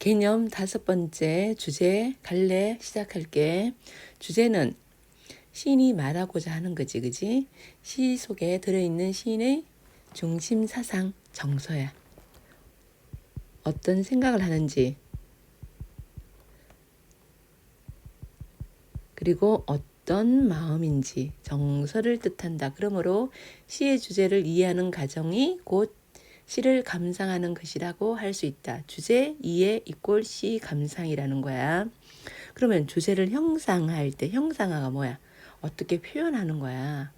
개념 다섯 번째 주제 갈래 시작할게. 주제는 시인이 말하고자 하는 거지, 그지? 시 속에 들어있는 시인의 중심 사상 정서야. 어떤 생각을 하는지, 그리고 어떤 마음인지 정서를 뜻한다. 그러므로 시의 주제를 이해하는 과정이 곧 시를 감상하는 것이라고 할 수 있다. 주제 이해 이꼴 시 감상이라는 거야. 그러면 주제를 형상할 때 형상화가 뭐야? 어떻게 표현하는 거야?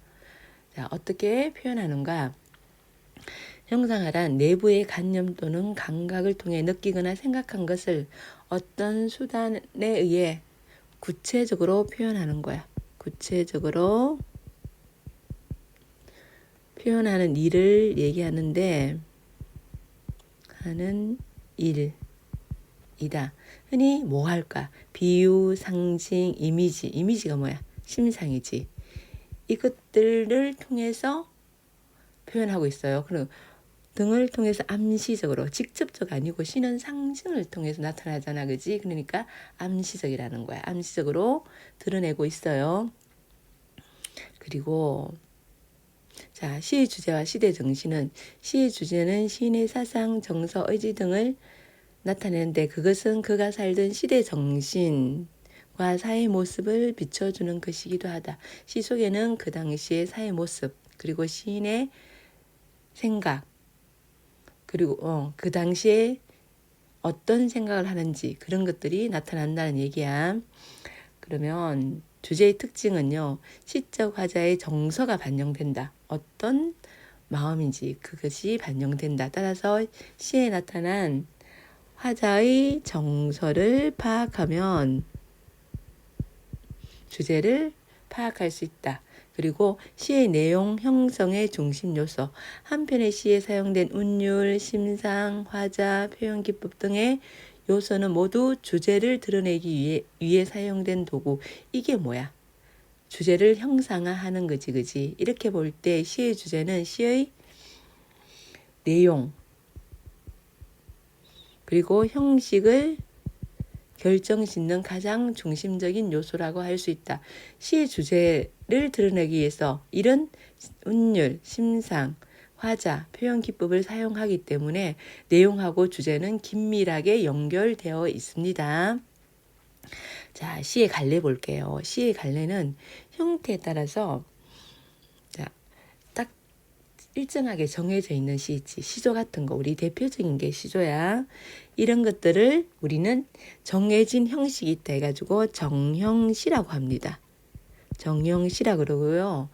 자, 어떻게 표현하는가? 형상화란 내부의 관념 또는 감각을 통해 느끼거나 생각한 것을 어떤 수단에 의해 구체적으로 표현하는 거야. 구체적으로 표현하는 일을 얘기하는데 하는 일이다. 흔히 뭐 할까? 비유, 상징, 이미지. 이미지가 뭐야? 심상이지. 이것들을 통해서 표현하고 있어요. 그럼 등을 통해서 암시적으로 직접적 아니고 신은 상징을 통해서 나타나잖아. 그지? 그러니까 암시적이라는 거야. 암시적으로 드러내고 있어요. 그리고 자, 시의 주제와 시대 정신은 시의 주제는 시인의 사상, 정서, 의지 등을 나타내는데 그것은 그가 살던 시대 정신 과 사회 모습을 비춰주는 것이기도 하다. 시 속에는 그 당시의 사회 모습 그리고 시인의 생각 그리고 어, 그 당시에 어떤 생각을 하는지 그런 것들이 나타난다는 얘기야. 그러면 주제의 특징은요. 시적 화자의 정서가 반영된다. 어떤 마음인지 그것이 반영된다. 따라서 시에 나타난 화자의 정서를 파악하면 주제를 파악할 수 있다. 그리고 시의 내용 형성의 중심 요소, 한편의 시에 사용된 운율, 심상, 화자, 표현 기법 등의 요소는 모두 주제를 드러내기 위해, 위해 사용된 도구. 이게 뭐야? 주제를 형상화하는 거지, 그지? 이렇게 볼 때 시의 주제는 시의 내용, 그리고 형식을 결정짓는 가장 중심적인 요소라고 할 수 있다. 시의 주제를 드러내기 위해서 이런 운율, 심상, 화자, 표현 기법을 사용하기 때문에 내용하고 주제는 긴밀하게 연결되어 있습니다. 자, 시의 갈래 볼게요. 시의 갈래는 형태에 따라서 자, 딱 일정하게 정해져 있는 시지. 시조 같은 거 우리 대표적인 게 시조야. 이런 것들을 우리는 정해진 형식이 있다 해가지고 정형시라고 합니다. 정형시라 그러고요.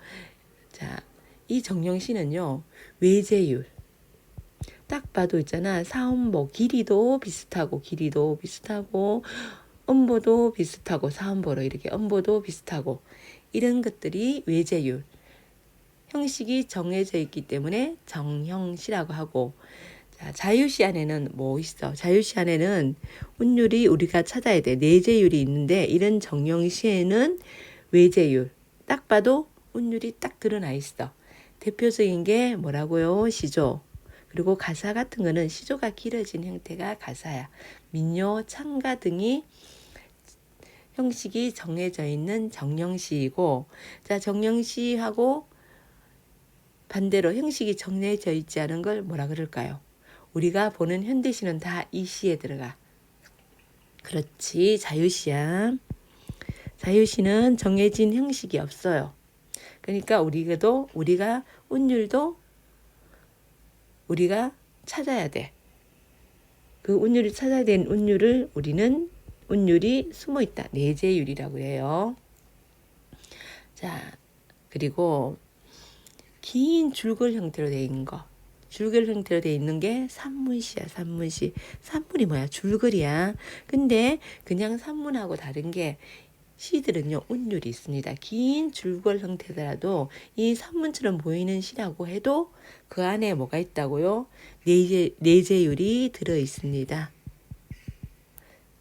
자, 이 정형시는요. 외제율. 딱 봐도 있잖아. 사음보 길이도 비슷하고 길이도 비슷하고 음보도 비슷하고 사음보로 이렇게 음보도 비슷하고 이런 것들이 외제율. 형식이 정해져 있기 때문에 정형시라고 하고 자, 자유시 안에는 뭐 있어? 자유시 안에는 운율이 우리가 찾아야 돼. 내제율이 있는데 이런 정형시에는 외제율. 딱 봐도 운율이 딱 드러나 있어. 대표적인 게 뭐라고요? 시조. 그리고 가사 같은 거는 시조가 길어진 형태가 가사야. 민요, 창가 등이 형식이 정해져 있는 정형시이고, 자, 정형시하고 반대로 형식이 정해져 있지 않은 걸 뭐라 그럴까요? 우리가 보는 현대시는 다 이 시에 들어가. 그렇지, 자유시야. 자유시는 정해진 형식이 없어요. 그러니까 우리가도 우리가 운율도 우리가 찾아야 돼. 그 운율을 찾아야 되는 운율을 우리는 운율이 숨어 있다. 내재율이라고 해요. 자, 그리고 긴 줄글 형태로 되어 있는 거. 줄글 형태로 되어 있는 게 산문시야, 산문시. 산문이 뭐야? 줄글이야. 근데 그냥 산문하고 다른 게 시들은요, 운율이 있습니다. 긴 줄글 형태더라도 이 산문처럼 보이는 시라고 해도 그 안에 뭐가 있다고요? 내재, 내재율이 들어 있습니다.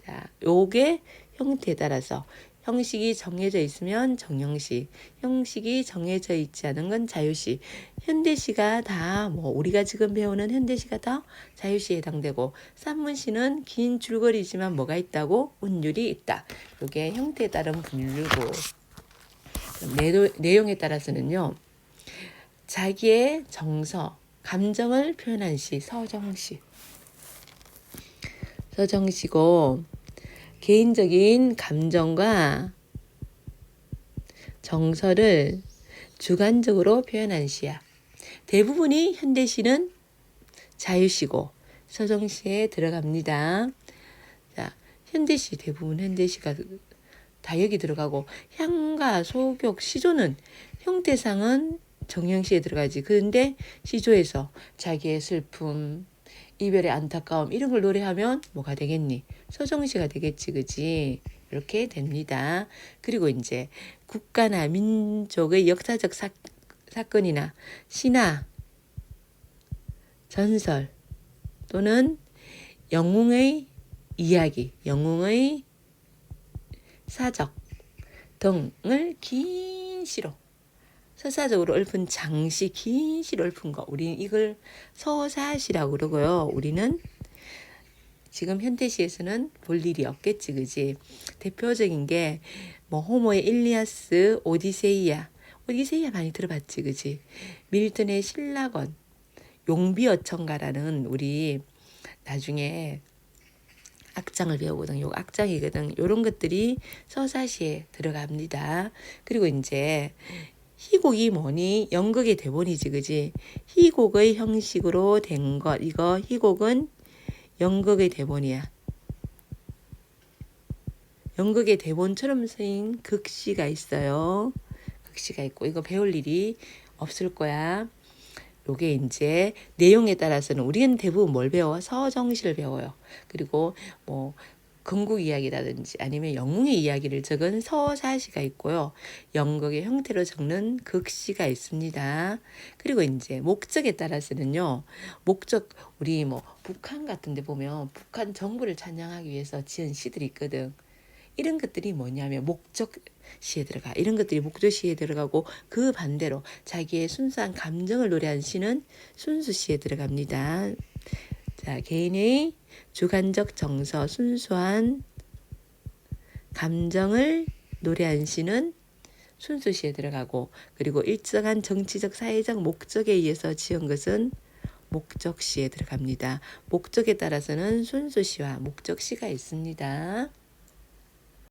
자, 요게 형태에 따라서 형식이 정해져 있으면 정형시, 형식이 정해져 있지 않은 건 자유시. 현대시가 다 뭐 우리가 지금 배우는 현대시가 다 자유시에 해당되고 산문시는 긴 줄거리지만 뭐가 있다고 운율이 있다. 이게 형태에 따른 분류고 내도, 내용에 따라서는요. 자기의 정서, 감정을 표현한 시, 서정시. 서정시고 개인적인 감정과 정서를 주관적으로 표현한 시야. 대부분이 현대시는 자유시고 서정시에 들어갑니다. 자, 현대시 대부분 현대시가 다 여기 들어가고 향가, 소격, 시조는 형태상은 정형시에 들어가지. 그런데 시조에서 자기의 슬픔, 이별의 안타까움 이런 걸 노래하면 뭐가 되겠니? 서정시가 되겠지, 그지? 이렇게 됩니다. 그리고 이제 국가나 민족의 역사적 사, 사건이나 신화, 전설 또는 영웅의 이야기, 영웅의 사적 등을 긴 시로 서사적으로 읊은 장시 긴 시로 읊은 거 우리 이걸 서사시라고 그러고요. 우리는 지금 현대시에서는 볼 일이 없겠지, 그지? 대표적인 게 뭐 호모의 일리아스, 오디세이아, 오디세이아 많이 들어봤지, 그지? 밀턴의 신라건, 용비어천가라는 우리 나중에 악장을 배우거든. 요 악장이거든. 요런 것들이 서사시에 들어갑니다. 그리고 이제 희곡이 뭐니? 연극의 대본이지, 그지? 희곡의 형식으로 된 것. 이거 희곡은 연극의 대본이야. 연극의 대본처럼 쓰인 극시가 있어요. 극시가 있고 이거 배울 일이 없을 거야. 요게 이제 내용에 따라서는 우리는 대부분 뭘 배워? 서정시를 배워요. 그리고 뭐 건국 이야기라든지 아니면 영웅의 이야기를 적은 서사시가 있고요. 연극의 형태로 적는 극시가 있습니다. 그리고 이제 목적에 따라서는요. 목적 우리 뭐 북한 같은 데 보면 북한 정부를 찬양하기 위해서 지은 시들이 있거든. 이런 것들이 뭐냐면 목적 시에 들어가. 이런 것들이 목적 시에 들어가고 그 반대로 자기의 순수한 감정을 노래한 시는 순수 시에 들어갑니다. 자, 개인의 주관적 정서, 순수한 감정을 노래한 시는 순수 시에 들어가고 그리고 일정한 정치적 사회적 목적에 의해서 지은 것은 목적시에 들어갑니다. 목적에 따라서는 순수시와 목적시가 있습니다.